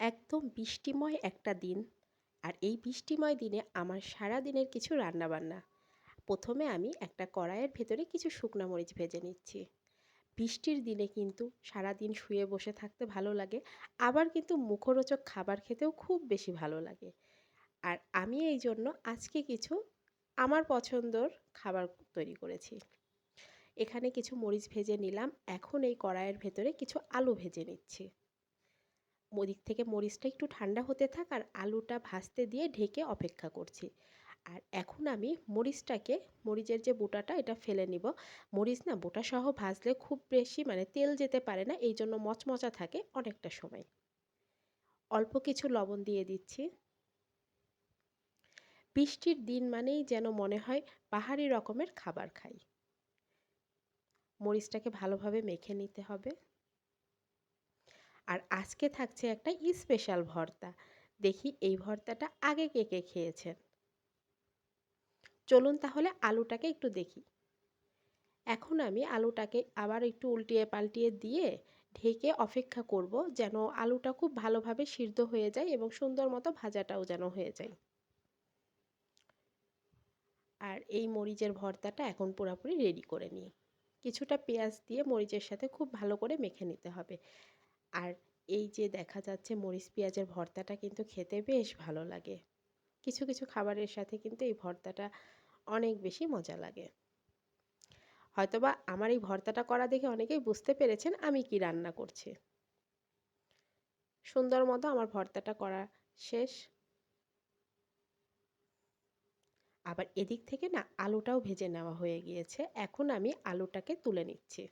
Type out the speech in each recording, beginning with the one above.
একদম বৃষ্টিময় একটা দিন। আর এই বৃষ্টিময় দিনে আমার সারা দিনের কিছু রান্নাবান্না। প্রথমে আমি একটা কড়াইয়ের ভেতরে কিছু শুকনো মরিচ ভেজে নিচ্ছি। বৃষ্টির দিনে কিন্তু সারা দিন শুয়ে বসে থাকতে ভালো লাগে, আবার কিন্তু মুখরোচক খাবার খেতেও খুব বেশি ভালো লাগে। আর আমি এই জন্য আজকে কিছু আমার পছন্দর খাবার তৈরি করেছি। এখানে কিছু মরিচ ভেজে নিলাম, এখন এই কড়াইয়ের ভেতরে কিছু আলু ভেজে নিচ্ছি। ওদিক থেকে মরিচটা একটু ঠান্ডা হতে থাক আর আলুটা ভাজতে দিয়ে ঢেকে অপেক্ষা করছি। আর এখন আমি মরিচটাকে, মরিচের যে বোটাটা এটা ফেলে নিব। মরিচ না বোটা সহ ভাজলে খুব বেশি মানে তেল যেতে পারে না, এই জন্য মচমচা থাকে অনেকটা সময়। অল্প কিছু লবণ দিয়ে দিচ্ছি। বৃষ্টির দিন মানেই যেন মনে হয় পাহাড়ি রকমের খাবার খাই। মরিচটাকে ভালোভাবে মেখে নিতে হবে। আর আজকে থাকছে একটা স্পেশাল ভর্তা। দেখি এই ভর্তাটা আগে কে কে খেয়েছেন। চলুন তাহলে আলুটাকে একটু দেখি। এখন আমি আলুটাকে আবার একটু উল্টিয়ে পাল্টিয়ে দিয়ে ঢেকে অপেক্ষা করব যেন আলুটা খুব ভালোভাবে সিদ্ধ হয়ে যায় এবং সুন্দর মতো ভাজাটাও যেন হয়ে যায়। আর এই মরিচের ভর্তাটা এখন পুরোপুরি রেডি করে নিই। কিছুটা পেঁয়াজ দিয়ে মরিচের সাথে খুব ভালো করে মেখে নিতে হবে। আর এই যে দেখা যাচ্ছে মরিচ পেঁয়াজের ভর্তাটা কিন্তু খেতে বেশ ভালো লাগে। কিছু কিছু খাবারের সাথে কিন্তু এই ভর্তাটা অনেক বেশি মজা লাগে। হয়তোবা আমার এই ভর্তাটা করা দেখে অনেকেই বুঝতে পেরেছেন আমি কি রান্না করছি। সুন্দর মতো আমার ভর্তাটা করা শেষ। আবার এদিক থেকে না আলুটাও ভেজে নেওয়া হয়ে গিয়েছে। এখন আমি আলুটাকে তুলে নিচ্ছি।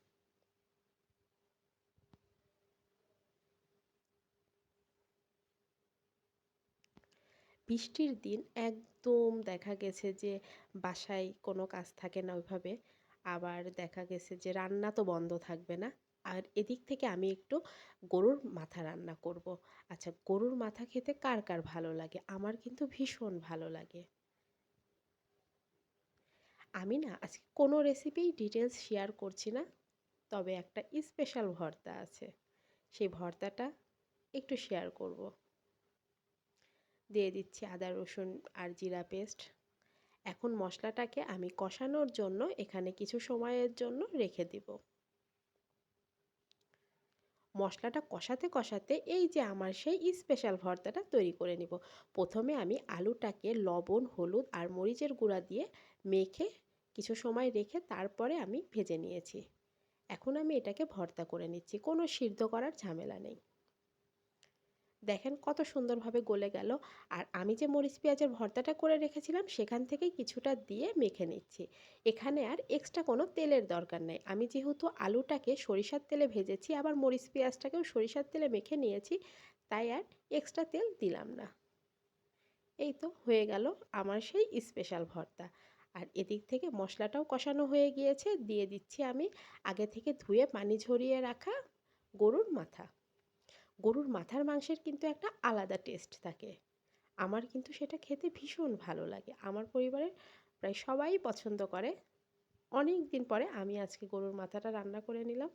বৃষ্টির দিন একদম দেখা গেছে যে বাসায় কোনো কাজ থাকে না ওইভাবে। আবার দেখা গেছে যে রান্না তো বন্ধ থাকবে না। আর এদিক থেকে আমি একটু গরুর মাথা রান্না করব। আচ্ছা গরুর মাথা খেতে কার কার ভালো লাগে? আমার কিন্তু ভীষণ ভালো লাগে। আমি না আজকে কোনো রেসিপিই ডিটেলস শেয়ার করছি না, তবে একটা স্পেশাল ভর্তা আছে। সেই ভর্তাটা একটু শেয়ার করব। দিয়ে দিচ্ছি আদা, রসুন আর জিরা পেস্ট। এখন মশলাটাকে আমি কষানোর জন্য এখানে কিছু সময়ের জন্য রেখে দিব। মশলাটা কষাতে কষাতে এই যে আমার সেই স্পেশাল ভর্তাটা তৈরি করে নিব। প্রথমে আমি আলুটাকে লবণ, হলুদ আর মরিচের গুঁড়া দিয়ে মেখে কিছু সময় রেখে তারপরে আমি ভেজে নিয়েছি। এখন আমি এটাকে ভর্তা করে নিচ্ছি, কোনো সিদ্ধ করার ঝামেলা নেই। দেখেন কত সুন্দরভাবে গলে গেল। আর আমি যে মরিচ পেঁয়াজের ভর্তাটা করে রেখেছিলাম, সেখান থেকেই কিছুটা দিয়ে মেখে নিচ্ছি। এখানে আর এক্সট্রা কোনো তেলের দরকার নেই। আমি যেহেতু আলুটাকে সরিষার তেলে ভেজেছি, আবার মরিচ পেঁয়াজটাকেও সরিষার তেলে মেখে নিয়েছি, তাই আর এক্সট্রা তেল দিলাম না। এই তো হয়ে গেল আমার সেই স্পেশাল ভর্তা। আর এদিক থেকে মশলাটাও কষানো হয়ে গিয়েছে। দিয়ে দিচ্ছি আমি আগে থেকে ধুয়ে পানি ঝরিয়ে রাখা গরুর মাথা। গরুর মাথার মাংসের কিন্তু একটা আলাদা টেস্ট থাকে। আমার কিন্তু সেটা খেতে ভীষণ ভালো লাগে। আমার পরিবারের প্রায় সবাই পছন্দ করে। অনেক দিন পরে আমি আজকে গরুর মাথাটা রান্না করে নিলাম।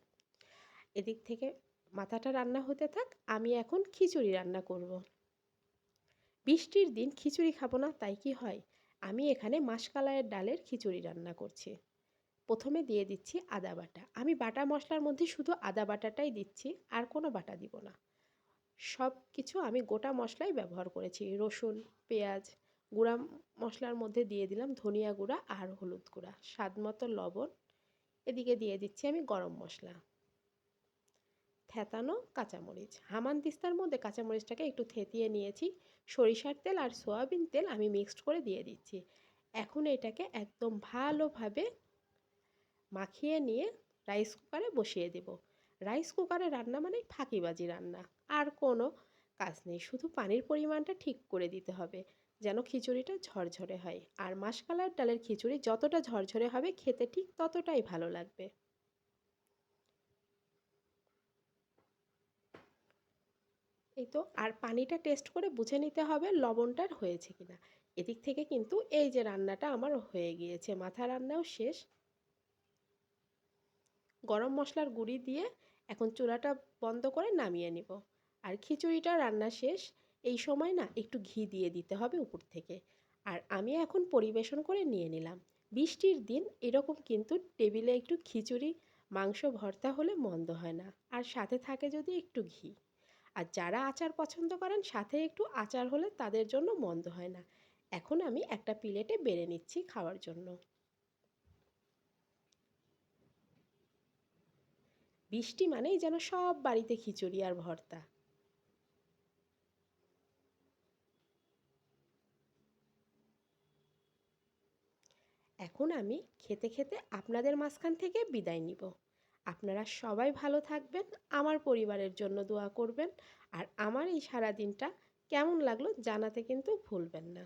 এদিক থেকে মাথাটা রান্না হতে থাক, আমি এখন খিচুড়ি রান্না করব। বৃষ্টির দিন খিচুড়ি খাব না, তাই কি হয়? আমি এখানে মাসকালাইয়ের ডালের খিচুড়ি রান্না করছি। প্রথমে দিয়ে দিচ্ছি আদা বাটা। আমি বাটা মশলার মধ্যে শুধু আদা বাটাটাই দিচ্ছি, আর কোনো বাটা দিব না। সব কিছু আমি গোটা মশলাই ব্যবহার করেছি। রসুন, পেঁয়াজ, গুঁড়া মশলার মধ্যে দিয়ে দিলাম ধনিয়া গুঁড়া আর হলুদ গুঁড়া। স্বাদ মতো লবণ। এদিকে দিয়ে দিচ্ছি আমি গরম মশলা। থেতানো কাঁচামরিচ। হামান তিস্তার মধ্যে কাঁচামরিচটাকে একটু থেতিয়ে নিয়েছি। সরিষার তেল আর সয়াবিন তেল আমি মিক্সড করে দিয়ে দিচ্ছি। এখন এটাকে একদম ভালোভাবে মাখিয়ে নিয়ে রাইস কুকারে বসিয়ে দেব। রাইস কুকারে রান্না মানে ফাঁকিবাজি রান্না। আর কোনো কাজ নেই, শুধু পানির পরিমাণটা ঠিক করে দিতে হবে, যেন খিচুড়িটা ঝরঝরে হয়। আর মাসকালার ডালের খিচুড়ি যতটা ঝরঝরে হবে, খেতে ঠিক ততটাই ভালো লাগবে। এই তো, আর পানিটা টেস্ট করে বুঝে নিতে হবে লবণটার হয়েছে কিনা। এদিক থেকে কিন্তু এই যে রান্নাটা আমার হয়ে গিয়েছে, মাথা রান্নাও শেষ। গরম মশলার গুঁড়ি দিয়ে এখন চুলাটা বন্ধ করে নামিয়ে নিব। আর খিচুড়িটা রান্না শেষ, এই সময় না একটু ঘি দিয়ে দিতে হবে উপর থেকে। আর আমি এখন পরিবেশন করে নিয়ে নিলাম। বৃষ্টির দিন এরকম কিন্তু টেবিলে একটু খিচুড়ি, মাংস ভর্তা হলে মন্দ হয় না। আর সাথে থাকে যদি একটু ঘি। আর যারা আচার পছন্দ করেন, সাথে একটু আচার হলে তাদের জন্য মন্দ হয় না। এখন আমি একটা প্লেটে বেড়ে নিচ্ছি খাওয়ার জন্য। বৃষ্টি মানেই যেন সব বাড়িতে খিচুড়ি আর ভর্তা। এখন আমি খেতে খেতে আপনাদের মাঝখান থেকে বিদায় নিব। আপনারা সবাই ভালো থাকবেন, আমার পরিবারের জন্য দোয়া করবেন, আর আমার এই সারাদিনটা কেমন লাগল জানাতে কিন্তু ভুলবেন না।